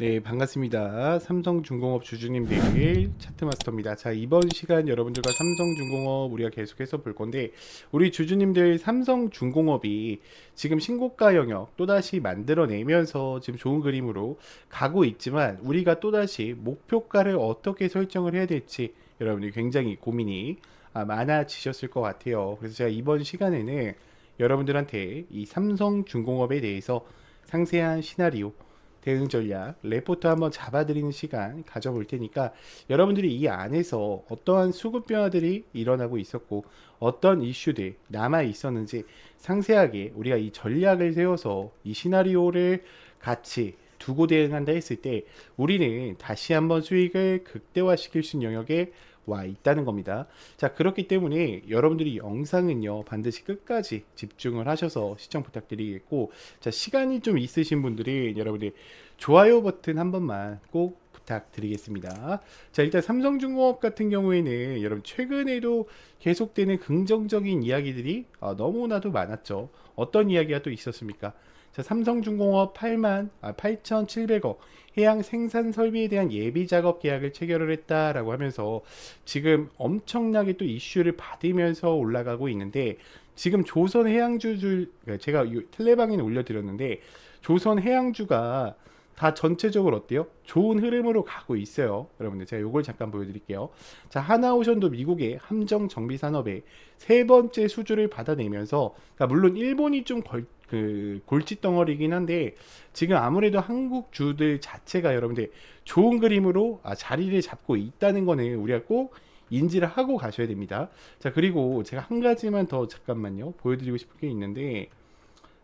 네, 반갑습니다. 삼성중공업 주주님들 차트마스터입니다. 자, 이번 시간 여러분들과 삼성중공업 우리가 계속해서 볼 건데, 우리 주주님들 삼성중공업이 지금 신고가 영역 또다시 만들어내면서 지금 좋은 그림으로 가고 있지만, 우리가 또다시 목표가를 어떻게 설정을 해야 될지 여러분들이 굉장히 고민이 아, 많아지셨을 것 같아요. 그래서 제가 이번 시간에는 여러분들한테 이 삼성중공업에 대해서 상세한 시나리오, 대응 전략, 레포트 한번 잡아드리는 시간 가져볼 테니까 여러분들이 이 안에서 어떠한 수급 변화들이 일어나고 있었고 어떤 이슈들 남아 있었는지 상세하게 우리가 이 전략을 세워서 이 시나리오를 같이 두고 대응한다 했을 때 우리는 다시 한번 수익을 극대화시킬 수 있는 영역에 와 있다는 겁니다. 자, 그렇기 때문에 여러분들이 영상은요, 반드시 끝까지 집중을 하셔서 시청 부탁드리겠고, 자, 시간이 좀 있으신 분들이 여러분들 좋아요 버튼 한 번만 꼭 부탁드리겠습니다. 자, 일단 삼성중공업 같은 경우에는 여러분 최근에도 계속되는 긍정적인 이야기들이 어, 너무나도 많았죠. 어떤 이야기가 또 있었습니까? 자, 삼성중공업 8만 아, 8,700억 해양 생산 설비에 대한 예비 작업 계약을 체결을 했다라고 하면서 지금 엄청나게 또 이슈를 받으면서 올라가고 있는데 지금 조선 해양주들 제가 이 텔레방에는 올려드렸는데 조선 해양주가 다 전체적으로 어때요? 좋은 흐름으로 가고 있어요. 여러분들 제가 이걸 잠깐 보여드릴게요. 자 하나오션도 미국의 함정 정비 산업의 세 번째 수주를 받아내면서 그러니까 물론 일본이 좀 걸, 그 골칫 덩어리긴 한데 지금 아무래도 한국 주들 자체가 여러분들 좋은 그림으로 아, 자리를 잡고 있다는 거는 우리가 꼭 인지를 하고 가셔야 됩니다. 자 그리고 제가 한 가지만 더 잠깐만요 보여드리고 싶은 게 있는데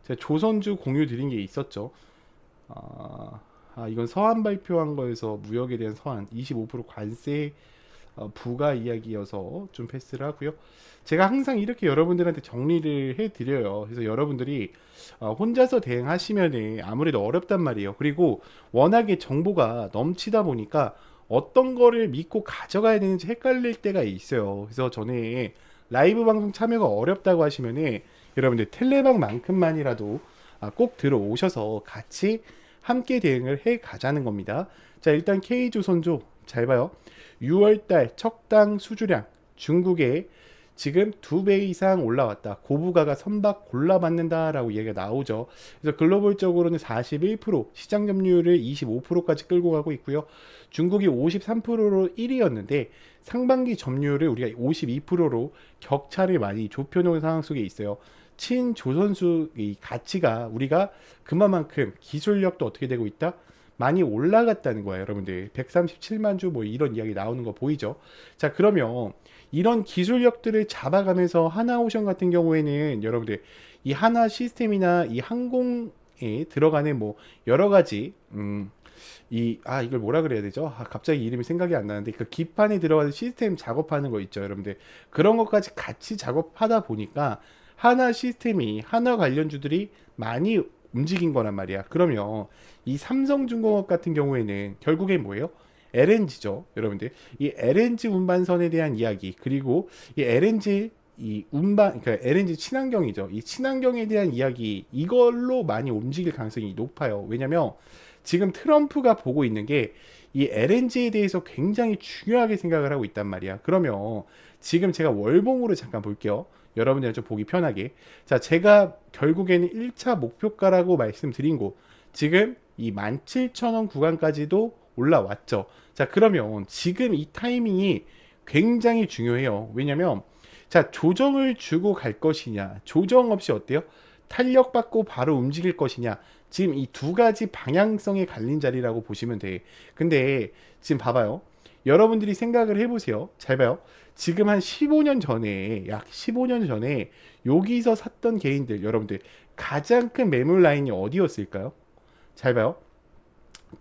제가 조선주 공유 드린 게 있었죠. 아, 아, 이건 서한 발표한 거에서 무역에 대한 서한 25% 관세 어, 부가 이야기여서 좀 패스를 하고요. 제가 항상 이렇게 여러분들한테 정리를 해드려요. 그래서 여러분들이 어, 혼자서 대응하시면 아무래도 어렵단 말이에요. 그리고 워낙에 정보가 넘치다 보니까 어떤 거를 믿고 가져가야 되는지 헷갈릴 때가 있어요. 그래서 전에 라이브 방송 참여가 어렵다고 하시면은 여러분들 텔레방만큼만이라도 아, 꼭 들어오셔서 같이 함께 대응을 해 가자는 겁니다. 자, 일단 K조선조 잘 봐요. 6월달 척당 수주량 중국에 지금 두 배 이상 올라왔다. 고부가가 선박 골라받는다라고 얘기가 나오죠. 그래서 글로벌적으로는 41%, 시장 점유율을 25%까지 끌고 가고 있고요. 중국이 53%로 1위였는데 상반기 점유율을 우리가 52%로 격차를 많이 좁혀놓은 상황 속에 있어요. 친조선수 의 가치가 우리가 그만큼 기술력도 어떻게 되고 있다? 많이 올라갔다는 거예요, 여러분들. 137만 주 뭐 이런 이야기 나오는 거 보이죠? 자, 그러면 이런 기술력들을 잡아가면서 하나오션 같은 경우에는 여러분들 이 하나 시스템이나 이 항공에 들어가는 뭐 여러 가지 음, 이, 아, 이걸 뭐라 그래야 되죠? 아, 갑자기 이름이 생각이 안 나는데, 그 기판에 들어가는 시스템 작업하는 거 있죠, 여러분들. 그런 것까지 같이 작업하다 보니까, 하나 시스템이, 하나 관련주들이 많이 움직인 거란 말이야. 그러면, 이 삼성중공업 같은 경우에는 결국엔 뭐예요? LNG죠, 여러분들. 이 LNG 운반선에 대한 이야기, 그리고 이 LNG 이 운반, 그러니까 LNG 친환경이죠. 이 친환경에 대한 이야기, 이걸로 많이 움직일 가능성이 높아요. 왜냐면, 지금 트럼프가 보고 있는 게 이 LNG에 대해서 굉장히 중요하게 생각을 하고 있단 말이야. 그러면 지금 제가 월봉으로 잠깐 볼게요. 여러분들이 좀 보기 편하게. 자, 제가 결국에는 1차 목표가라고 말씀드린 곳. 지금 이 17,000원 구간까지도 올라왔죠. 자, 그러면 지금 이 타이밍이 굉장히 중요해요. 왜냐면 자, 조정을 주고 갈 것이냐, 조정 없이 어때요? 탄력받고 바로 움직일 것이냐. 지금 이 두 가지 방향성에 갈린 자리라고 보시면 돼. 근데 지금 봐봐요. 여러분들이 생각을 해보세요. 잘 봐요. 지금 한 15년 전에, 약 15년 전에 여기서 샀던 개인들, 여러분들 가장 큰 매물 라인이 어디였을까요? 잘 봐요.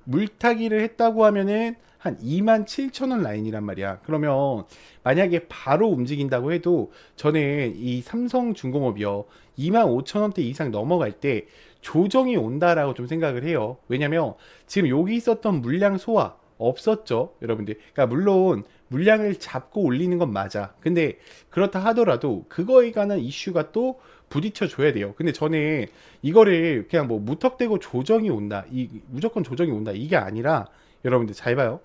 물타기를 했다고 하면은 한 2만 7천 원 라인이란 말이야. 그러면 만약에 바로 움직인다고 해도 전에 이 삼성중공업이요. 2만 5천 원대 이상 넘어갈 때 조정이 온다라고 좀 생각을 해요. 왜냐면 지금 여기 있었던 물량 소화 없었죠, 여러분들. 그러니까 물론 물량을 잡고 올리는 건 맞아. 근데 그렇다 하더라도 그거에 관한 이슈가 또 부딪혀 줘야 돼요. 근데 저는 이거를 그냥 뭐 무턱대고 조정이 온다. 이 무조건 조정이 온다. 이게 아니라 여러분들 잘 봐요.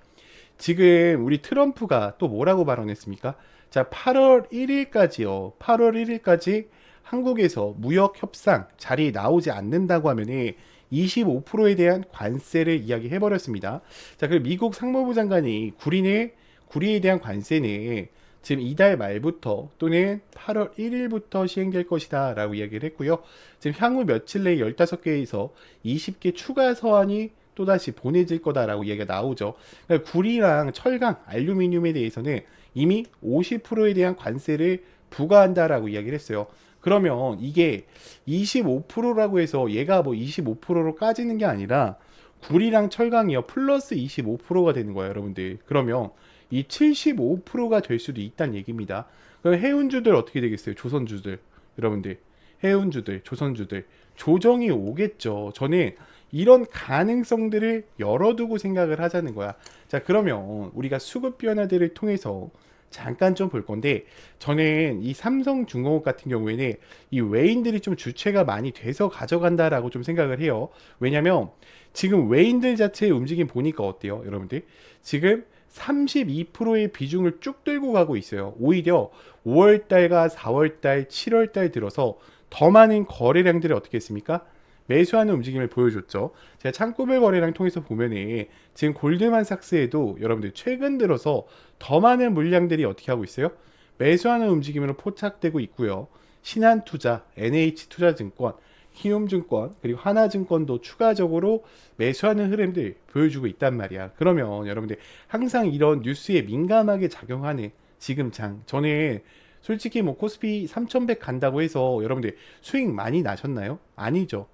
지금 우리 트럼프가 또 뭐라고 발언했습니까? 자, 8월 1일까지요. 8월 1일까지 한국에서 무역 협상 자리에 나오지 않는다고 하면은 25%에 대한 관세를 이야기해 버렸습니다. 자, 그리고 미국 상무부 장관이 구린의 구리에 대한 관세는 지금 이달 말부터 또는 8월 1일부터 시행될 것이다 라고 이야기를 했고요. 지금 향후 며칠 내에 15개에서 20개 추가 서한이 또다시 보내질 거다라고 이야기가 나오죠. 그러니까 구리랑 철강, 알루미늄에 대해서는 이미 50%에 대한 관세를 부과한다라고 이야기를 했어요. 그러면 이게 25%라고 해서 얘가 뭐 25%로 까지는 게 아니라 구리랑 철강이요 플러스 25%가 되는 거예요, 여러분들. 그러면 이 75%가 될 수도 있다는 얘기입니다. 그럼 해운주들 어떻게 되겠어요? 조선주들. 여러분들. 해운주들, 조선주들. 조정이 오겠죠. 저는 이런 가능성들을 열어두고 생각을 하자는 거야. 자, 그러면 우리가 수급 변화들을 통해서 잠깐 좀 볼 건데 저는 이 삼성중공업 같은 경우에는 이 외인들이 좀 주체가 많이 돼서 가져간다라고 좀 생각을 해요. 왜냐면 지금 외인들 자체의 움직임 보니까 어때요, 여러분들? 지금 32%의 비중을 쭉 들고 가고 있어요. 오히려 5월달과 4월달, 7월달 들어서 더 많은 거래량들이 어떻게 했습니까? 매수하는 움직임을 보여줬죠. 제가 창구별 거래량 통해서 보면은 지금 골드만삭스에도 여러분들 최근 들어서 더 많은 물량들이 어떻게 하고 있어요? 매수하는 움직임으로 포착되고 있고요. 신한투자, NH투자증권, 키움증권 그리고 하나증권도 추가적으로 매수하는 흐름들 보여주고 있단 말이야. 그러면 여러분들 항상 이런 뉴스에 민감하게 작용하는 지금 장 전에 솔직히 뭐 코스피 3100 간다고 해서 여러분들 수익 많이 나셨나요? 아니죠.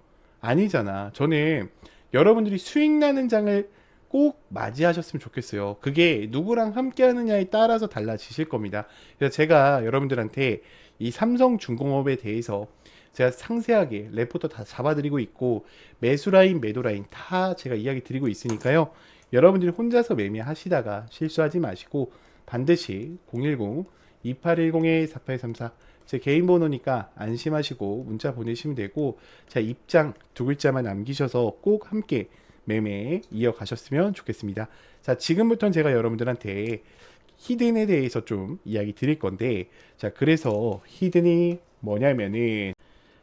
아니잖아. 저는 여러분들이 수익 나는 장을 꼭 맞이하셨으면 좋겠어요. 그게 누구랑 함께 하느냐에 따라서 달라지실 겁니다. 그래서 제가 여러분들한테 이 삼성중공업에 대해서 제가 상세하게 레포터 다 잡아드리고 있고 매수라인, 매도라인 다 제가 이야기 드리고 있으니까요. 여러분들이 혼자서 매매하시다가 실수하지 마시고 반드시 010 2810-4834 제 개인 번호니까 안심하시고 문자 보내시면 되고 자 입장 두 글자만 남기셔서 꼭 함께 매매 이어가셨으면 좋겠습니다. 자 지금부터는 제가 여러분들한테 히든에 대해서 좀 이야기 드릴 건데 자 그래서 히든이 뭐냐면은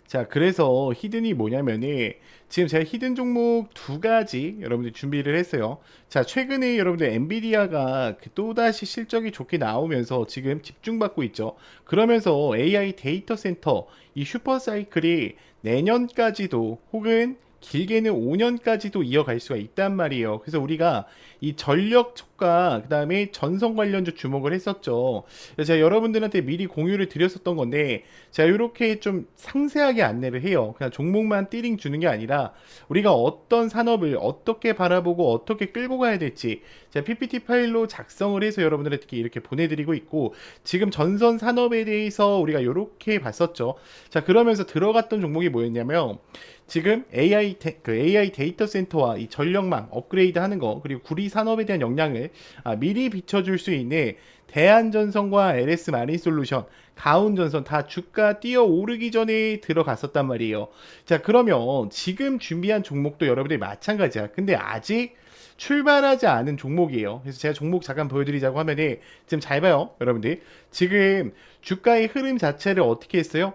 자, 그래서 히든이 뭐냐면은 지금 제가 히든 종목 두 가지 여러분들 준비를 했어요. 자, 최근에 여러분들 엔비디아가 그 또다시 실적이 좋게 나오면서 지금 집중받고 있죠. 그러면서 AI 데이터 센터 이 슈퍼 사이클이 내년까지도 혹은 길게는 5년까지도 이어갈 수가 있단 말이에요. 그래서 우리가 이 전력 촉과 그 다음에 전선 관련주 주목을 했었죠. 제가 여러분들한테 미리 공유를 드렸었던 건데 제가 이렇게 좀 상세하게 안내를 해요. 그냥 종목만 띠링 주는 게 아니라 우리가 어떤 산업을 어떻게 바라보고 어떻게 끌고 가야 될지 제가 PPT 파일로 작성을 해서 여러분들한테 이렇게 보내드리고 있고 지금 전선 산업에 대해서 우리가 이렇게 봤었죠. 자 그러면서 들어갔던 종목이 뭐였냐면 지금 AI 데, 그 AI 데이터 센터와 이 전력망 업그레이드 하는 거 그리고 구리 산업에 대한 역량을 아, 미리 비춰줄 수 있는 대한전선과 LS 마린 솔루션, 가온전선 다 주가 뛰어 오르기 전에 들어갔었단 말이에요. 자 그러면 지금 준비한 종목도 여러분들이 마찬가지야. 근데 아직 출발하지 않은 종목이에요. 그래서 제가 종목 잠깐 보여드리자고 하면은 지금 잘 봐요, 여러분들. 지금 주가의 흐름 자체를 어떻게 했어요?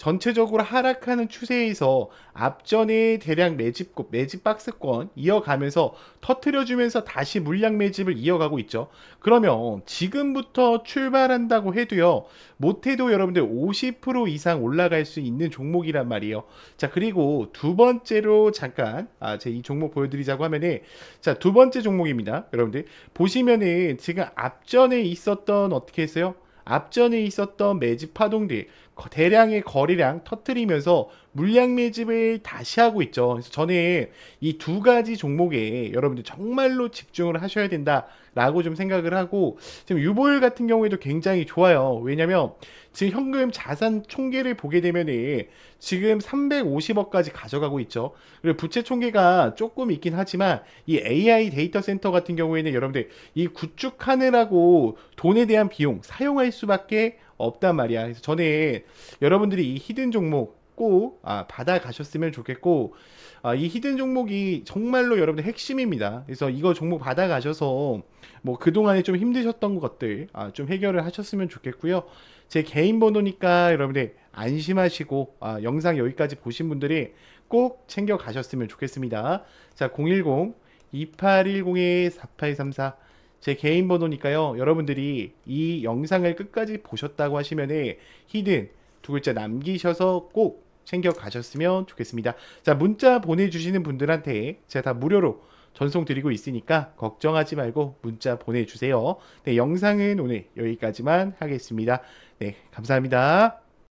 전체적으로 하락하는 추세에서 앞전에 대량 매집 매집 박스권 이어가면서 터트려주면서 다시 물량 매집을 이어가고 있죠. 그러면 지금부터 출발한다고 해도요, 못해도 여러분들 50% 이상 올라갈 수 있는 종목이란 말이에요. 자 그리고 두 번째로 잠깐 아, 제 이 종목 보여드리자고 하면은 자두 번째 종목입니다, 여러분들 보시면은 지금 앞전에 있었던 어떻게 했어요? 앞전에 있었던 매집 파동들 대량의 거래량 터트리면서 물량 매집을 다시 하고 있죠. 그래서 저는 이 두 가지 종목에 여러분들 정말로 집중을 하셔야 된다라고 좀 생각을 하고 지금 유보율 같은 경우에도 굉장히 좋아요. 왜냐면 지금 현금 자산 총계를 보게 되면은 지금 350억까지 가져가고 있죠. 그리고 부채 총계가 조금 있긴 하지만 이 AI 데이터 센터 같은 경우에는 여러분들 이 구축하느라고 돈에 대한 비용 사용할 수밖에 없단 말이야. 그래서 저는 여러분들이 이 히든 종목 꼭 아, 받아 가셨으면 좋겠고 아, 이 히든 종목이 정말로 여러분들 핵심입니다. 그래서 이거 종목 받아 가셔서 뭐 그동안에 좀 힘드셨던 것들 아, 좀 해결을 하셨으면 좋겠고요. 제 개인 번호니까 여러분들 안심하시고 아, 영상 여기까지 보신 분들이 꼭 챙겨 가셨으면 좋겠습니다. 자, 010 2810-4834 제 개인 번호니까요. 여러분들이 이 영상을 끝까지 보셨다고 하시면은 히든 두 글자 남기셔서 꼭 챙겨 가셨으면 좋겠습니다. 자, 문자 보내주시는 분들한테 제가 다 무료로 전송 드리고 있으니까 걱정하지 말고 문자 보내주세요. 네, 영상은 오늘 여기까지만 하겠습니다. 네, 감사합니다.